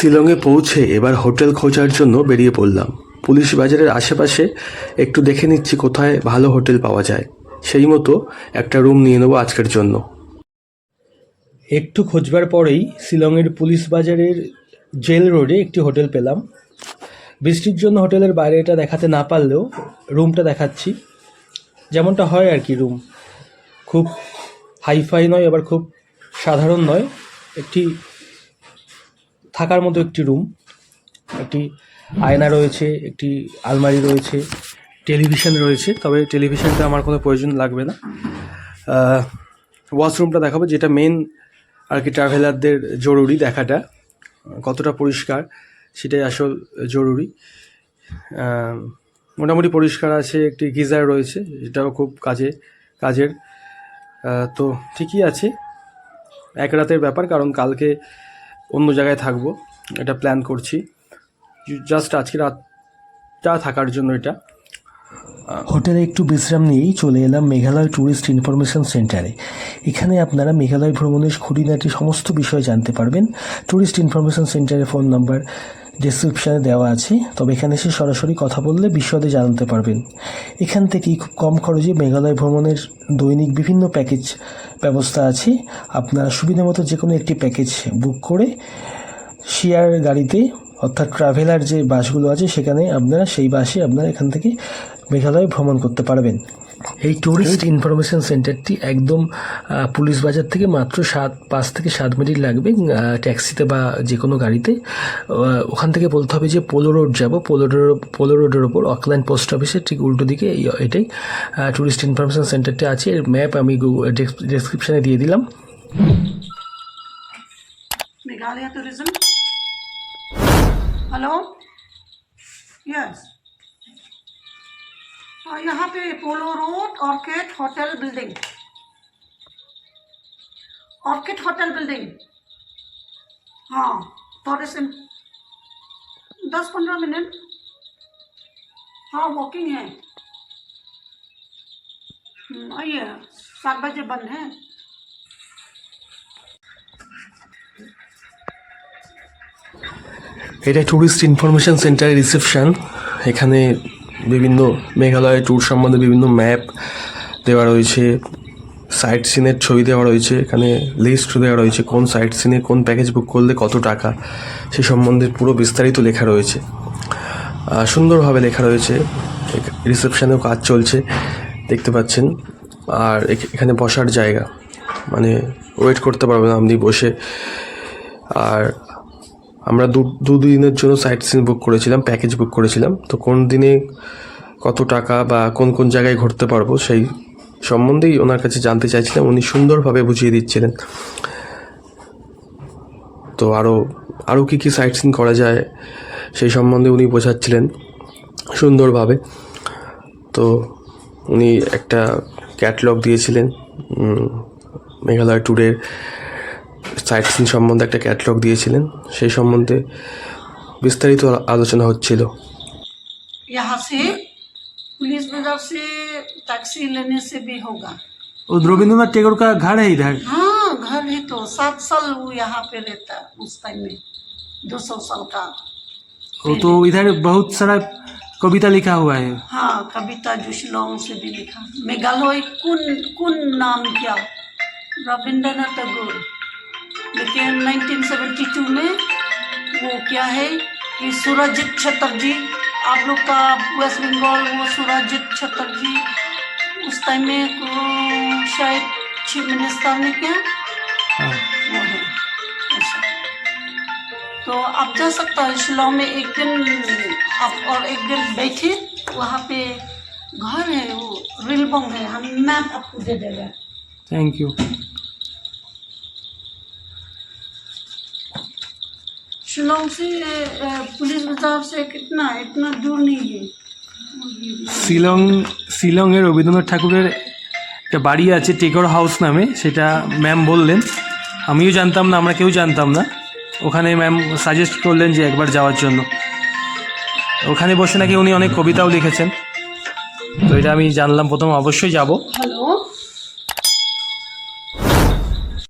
শিলংয়ে পৌঁছে এবার হোটেল খোঁজার জন্য বেরিয়ে পড়লাম। পুলিশ বাজারের আশেপাশে একটু দেখে নিচ্ছি কোথায় ভালো হোটেল পাওয়া যায়। সেই মতো একটা রুম নিয়ে নেব আজকের জন্য। একটু খোঁজবার পরেই শিলংয়ের পুলিশ বাজারের জেল রোডে একটি হোটেল পেলাম। বৃষ্টির জন্য হোটেলের বাইরে এটা দেখাতে না পারলেও রুমটা দেখাচ্ছি। যেমনটা হয় আর কি রুম। খুব হাইফাই নয়, আবার খুব সাধারণ নয়। একটি থাকার মতো একটি রুম, একটি আয়না রয়েছে, একটি আলমারি রয়েছে, টেলিভিশন রয়েছে, তবে টেলিভিশনটা আমার কোনো প্রয়োজন লাগবে না। ওয়াশরুমটা দেখাবো, যেটা মেন আর কি ট্রাভেলারদের জরুরি দেখাটা, কতটা পরিষ্কার সেটাই আসল জরুরি। মোটামুটি পরিষ্কার আছে, একটি গিজার রয়েছে, এটাও খুব কাজে, কাজের। তো ঠিকই আছে, এক রাতের ব্যাপার, কারণ কালকে অন্য জায়গায় থাকব। এটা প্ল্যান করছি। জাস্ট আজকে রাতটা থাকার জন্য এটা। হোটেলে একটু বিশ্রাম নিয়েই চলে এলাম মেঘালয় ট্যুরিস্ট ইনফরমেশন সেন্টারে। এখানে আপনারা মেঘালয় ভ্রমণের খুঁটিনাটি সমস্ত বিষয় জানতে পারবেন। ট্যুরিস্ট ইনফরমেশন সেন্টারের ফোন নাম্বার ডিসক্রিপশানে দেওয়া আছে। তবে এখানে এসে সরাসরি কথা বললে বিশদে জানতে পারবেন। এখান থেকেই খুব কম খরচে মেঘালয় ভ্রমণের দৈনিক বিভিন্ন প্যাকেজ ব্যবস্থা আছে। আপনারা সুবিধা মতো যে কোনো একটি প্যাকেজ বুক করে শেয়ার গাড়িতে অর্থাৎ ট্রাভেলার যে বাসগুলো আছে সেখানে আপনারা সেই বাসে আপনারা এখান থেকে মেঘালয় ভ্রমণ করতে পারবেন। এই ট্যুরিস্ট ইনফরমেশন সেন্টারটি একদম পুলিশ বাজার থেকে মাত্র সাত, পাঁচ থেকে সাত মিনিট লাগবে ট্যাক্সিতে বা যে কোনো গাড়িতে ওখান থেকে বলতে হবে যে পোলো রোড যাব। পোলো রোড, পোলো রোডের ওপর অকল্যান্ড পোস্ট অফিসের ঠিক উল্টো দিকে এটাই। ট্যুরিস্ট ইনফরমেশন সেন্টারটি আছে। এর ম্যাপ আমি ডেসক্রিপশানে দিয়ে দিলাম। মেঘালয়া ট্যুরিজম হ্যালো ইয়েস हाँ, यहाँ पे polo road orchid hotel building orchid hotel building हाँ थोड़े से दस पंद्रह मिनट हाँ वॉकिंग है हम्म, आइए सात बजे बंद है এটা ট্যুরিস্ট ইনফরমেশন সেন্টারের রিসেপশন এখানে বিভিন্ন মেঘালয় ট্যুর সম্বন্ধে বিভিন্ন ম্যাপ দেওয়া রয়েছে সাইট সিনের ছবি দেওয়া রয়েছে, এখানে লিস্ট দেওয়া রয়েছে কোন সাইট সিনে কোন প্যাকেজ বুক করলে কত টাকা, সে সম্বন্ধে পুরো বিস্তারিত লেখা রয়েছে। সুন্দরভাবে লেখা রয়েছে রিসেপশনেও কাজ চলছে, দেখতে পাচ্ছেন। আর এখ- এখানে বসার জায়গা মানে ওয়েট করতে পারবেন আপনি বসে। আর আমরা দু দু দিনের জন্য সাইট সিন বুক করেছিলাম প্যাকেজ বুক করেছিলাম। তো কোন দিনে কত টাকা বা কোন কোন জায়গায় ঘুরতে পারব সেই সম্বন্ধেই ওনার কাছে জানতে চাইছিলাম। উনি সুন্দরভাবে বুঝিয়ে দিচ্ছিলেন। তো আরও আরও কী কী সাইট সিন করা যায় সেই সম্বন্ধে উনি বোঝাচ্ছিলেন সুন্দরভাবে। তো উনি একটা ক্যাটলগ দিয়েছিলেন মেঘালয় ট্যুরের সাইট সিন সম্বন্ধে একটা ক্যাটলগ দিয়েছিলেন সেই সম্বন্ধে বিস্তারিত আলোচনা হচ্ছিল यहाँ से पुलिस बाजार से टैक्सी लेने से भी होगा वो रविंद्रनाथ टैगोर का घर है इधर हाँ घर है तो सात साल वो यहाँ पे रहता उस टाइम में दो सौ साल का वो तो इधर बहुत सारा कविता लिखा हुआ है हाँ कविता जो शिलोंग से भी लिखा मेघालय कुन कुन नाम क्या रविंद्रनाथ टैगोर लेकिन 1972 में वो क्या है कि सूरजीत छतरजी आप लोग का वेस्ट बंगाल वो सूरजीत छतरजी उस टाइम में शायद चीफ मिनिस्टर ने क्या? हाँ। वो है। ऐसा तो आप जा सकता है शिलोंग में एक दिन आप और एक दिन बैठे वहाँ पे घर है वो रिलबोंग है हम मैप आपको दे देंगे। थैंक यू शिलोंग से अ, पुलिस बाजार से कितना है इतना दूर नहीं है শিলং শিলংয়ে রবীন্দ্রনাথ ঠাকুরের একটা বাড়ি আছে টেকর হাউস নামে সেটা ম্যাম বললেন আমিও জানতাম না আমরা কেউ জানতাম না ওখানে ম্যাম সাজেস্ট করলেন যে একবার যাওয়ার জন্য ওখানে বসে নাকি উনি অনেক কবিতাও লিখেছেন তো এটা আমি জানলাম প্রথম অবশ্যই যাব हेलो